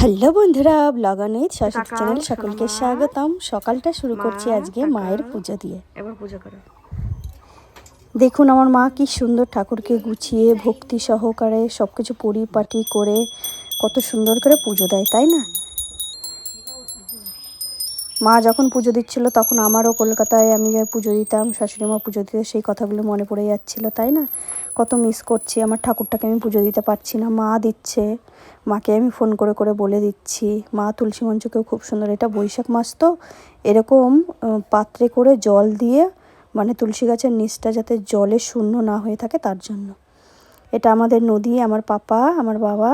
Hello বন্ধুরা ব্লগানিত Saraswati channel সকলকে স্বাগতম। সকালটা শুরু করছি আজকে মায়ের পুজো দিয়ে। এবার পুজো করো। দেখুন আমার মা কি সুন্দর ঠাকুরকে গুছিয়ে ভক্তি সহকারে সব কিছু পরিপাটি করে কত সুন্দর করে পুজো দেয় তাই না? মা যখন পুজো দিচ্ছিল তখন আমারও কলকাতায় আমি যে পুজো দিতাম, শাশুড়ি মা পুজো দিতে, সেই কথাগুলো মনে পড়ে যাচ্ছিল, তাই না? কত মিস করছি, আমার ঠাকুরটাকে আমি পুজো দিতে পারছি না। মা দিচ্ছে, মাকে আমি ফোন করে করে বলে দিচ্ছি, মা তুলসী মঞ্চকেও খুব সুন্দর, এটা বৈশাখ মাস তো। এরকম পাত্রে করে জল দিয়ে মানে তুলসী গাছের নিচটা যাতে জলে শূন্য না হয়ে থাকে তার জন্য। এটা আমাদের নদী, আমার পাপা, আমার বাবা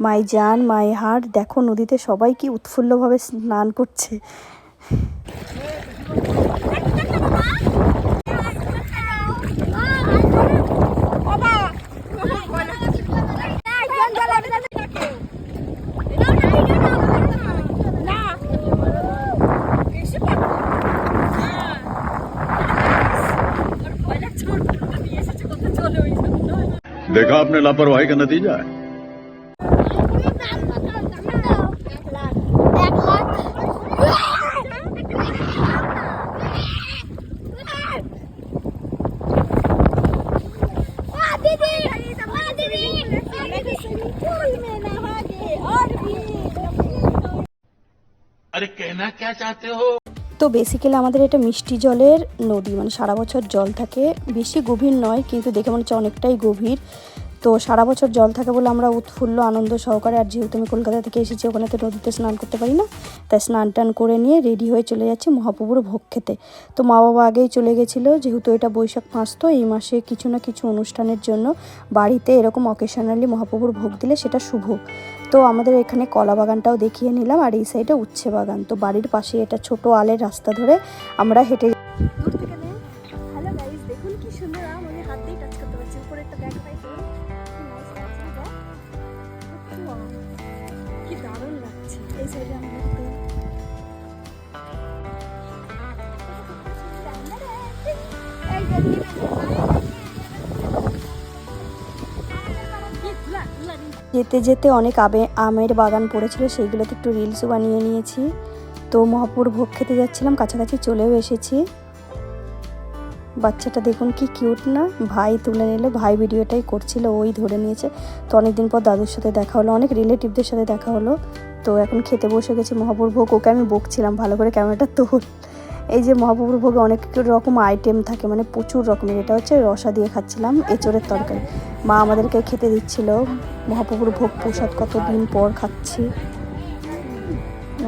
মাই জান মাই হাট দেখো নদীতে সবাই কি উৎফুল্লভাবে স্নান করছে देखा आपने लापरवाही का नतीजा है তো বেসিক্যালি আমাদের এটা মিষ্টি জলের নদী মানে সারা বছর জল থাকে। বেশি গভীর নয়, কিন্তু দেখে মনে হচ্ছে অনেকটাই গভীর। তো সারা বছর জল থাকে বলে আমরা উৎফুল্ল, আনন্দ সহকারে, আর যেহেতু আমি কলকাতা থেকে এসেছি ওখানে তো নদীতে স্নান করতে পারি না, তাই স্নান টান করে নিয়ে রেডি হয়ে চলে যাচ্ছি মহাপ্রভুর ভোগ খেতে। তো মা বাবা আগেই চলে গেছিল, যেহেতু এটা বৈশাখ মাস, তো এই মাসে কিছু না কিছু অনুষ্ঠানের জন্য বাড়িতে এরকম অকেশনালি মহাপ্রভুর ভোগ দিলে সেটা শুভ। তো আমাদের এখানে কলা বাগানটাও দেখিয়ে নিলাম, আর এই সাইডে উচ্ছে বাগান। তো বাড়ির পাশে এটা ছোট আলের রাস্তা ধরে আমরা হেঁটে যেতে যেতে অনেক আবে আমের বাগান পড়েছিল, সেইগুলোতে একটু রিলসও বানিয়ে নিয়েছি। তো মহাপুর ভোগ খেতে যাচ্ছিলাম, কাছাকাছি চলেও এসেছি। বাচ্চাটা দেখুন কি কিউট না। ভাই তুলে নিল, ভাই ভিডিওটাই করছিল, ওই ধরে নিয়েছে। তো অনেকদিন পর দাদুর সাথে দেখা হলো, অনেক রিলেটিভদের সাথে দেখা হলো। তো এখন খেতে বসে গেছি মহাপুর ভোগ ওকে আমি বকছিলাম ভালো করে ক্যামেরাটা তোল। এই যে মহাপুর ভোগে অনেক রকম আইটেম থাকে মানে প্রচুর রকমের। এটা হচ্ছে রসা দিয়ে খাচ্ছিলাম এঁচড়ের তরকারি। মা আমাদেরকে খেতে দিচ্ছিল মহাপ্রভুর ভোগ প্রসাদ কতদিন পর খাচ্ছি।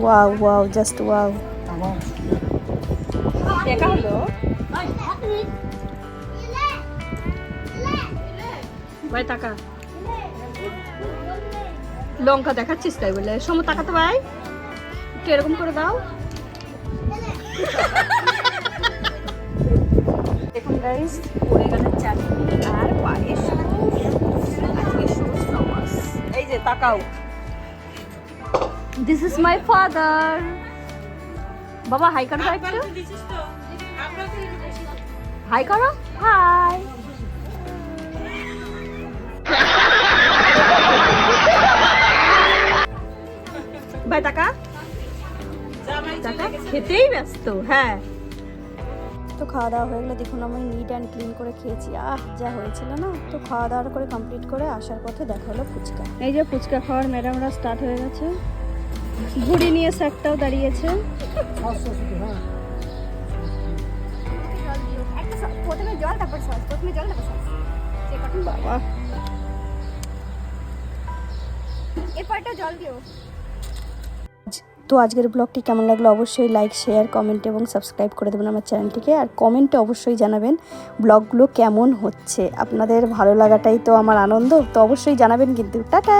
Wow wow just wow. দেখা হলো? ভাই টাকা। লঙ্কা দেখাচ্ছিস তাই বলে। সময় তাকাতে ভাই। একটু এরকম করে দাও। দেখুন গাইস ওরেগানের চাটনি আর পায়েস আজকে সবুজ সমাস। এই যে তাকাও। দিস ইজ মাই ফাদার বাবা হাই করো তো একটু হাই করো? হাই টাকা খেতেই ব্যস্ত হ্যাঁ। তো খাওয়া দাওয়া হয়ে গেলে দেখুন আমি নিট অ্যান্ড ক্লিন করে খেয়েছি। আহ যা হয়েছিল না? তো খাওয়া দাওয়া করে কমপ্লিট করে আসার পথে দেখা হলো ফুচকা। এই যে ফুচকা খাওয়ার ম্যাডামরা স্টার্ট হয়ে গেছে। ঝুড়ি নিয়ে স্যারটাও দাঁড়িয়েছে। প্রথমে জল তারপর সস প্রথমে জল তারপর সস বাবা এরপরটা জল দিও। তো আজকের ব্লগটি কেমন লাগল অবশ্যই লাইক শেয়ার কমেন্ট এবং সাবস্ক্রাইব করে দেবেন আমার চ্যানেলটিকে। আর কমেন্টে অবশ্যই জানাবেন ব্লগগুলো কেমন হচ্ছে। আপনাদের ভালো লাগাটাই তো আমার আনন্দ, তো অবশ্যই জানাবেন কিন্তু। টাটা!